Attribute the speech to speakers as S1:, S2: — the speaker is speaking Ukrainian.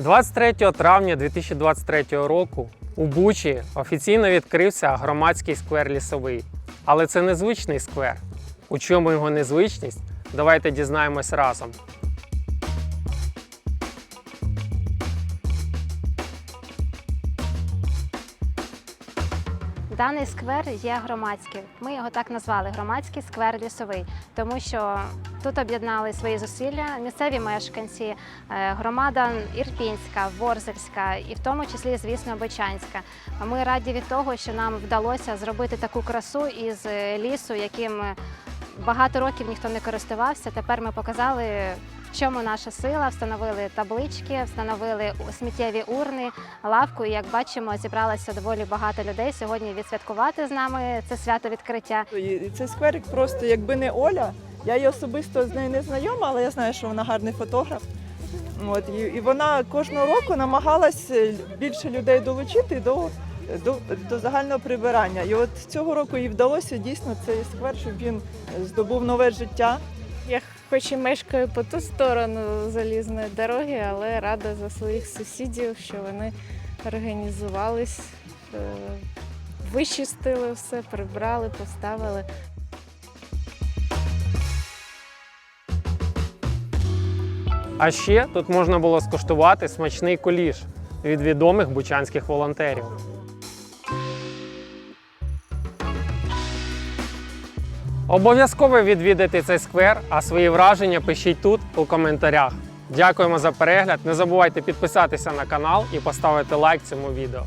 S1: 23 травня 2023 року у Бучі офіційно відкрився громадський сквер лісовий. Але це незвичний сквер. У чому його незвичність? Давайте дізнаємось разом.
S2: Даний сквер є громадським. Ми його так назвали громадський сквер лісовий, тому що тут об'єднали свої зусилля місцеві мешканці, е, громада Ірпінська, Ворзельська і в тому числі, звісно, Бочанська. Ми раді від того, що нам вдалося зробити таку красу із е, лісу, яким багато років ніхто не користувався. Тепер ми показали. В чому наша сила? Встановили таблички, встановили сміттєві урни, лавку. І як бачимо, зібралося доволі багато людей сьогодні відсвяткувати з нами це свято відкриття.
S3: І цей скверик просто, якби не Оля, я її особисто з нею не знайома, але я знаю, що вона гарний фотограф. От, і, і вона кожного року намагалась е, більше людей долучити до, до, до загального прибирання. І от цього року їй вдалося дійсно цей сквер, щоб він здобув нове життя.
S4: Хоч і мешкаю по ту сторону залізної дороги, але рада за своїх сусідів, що вони організувались, е, вичистили все, прибрали, поставили.
S1: А ще тут можна було скуштувати смачний куліш від відомих бучанських волонтерів. Обов'язково відвідайте цей сквер, а свої враження пишіть тут у коментарях. Дякуємо за перегляд. Не забувайте підписатися на канал і поставити лайк цьому відео.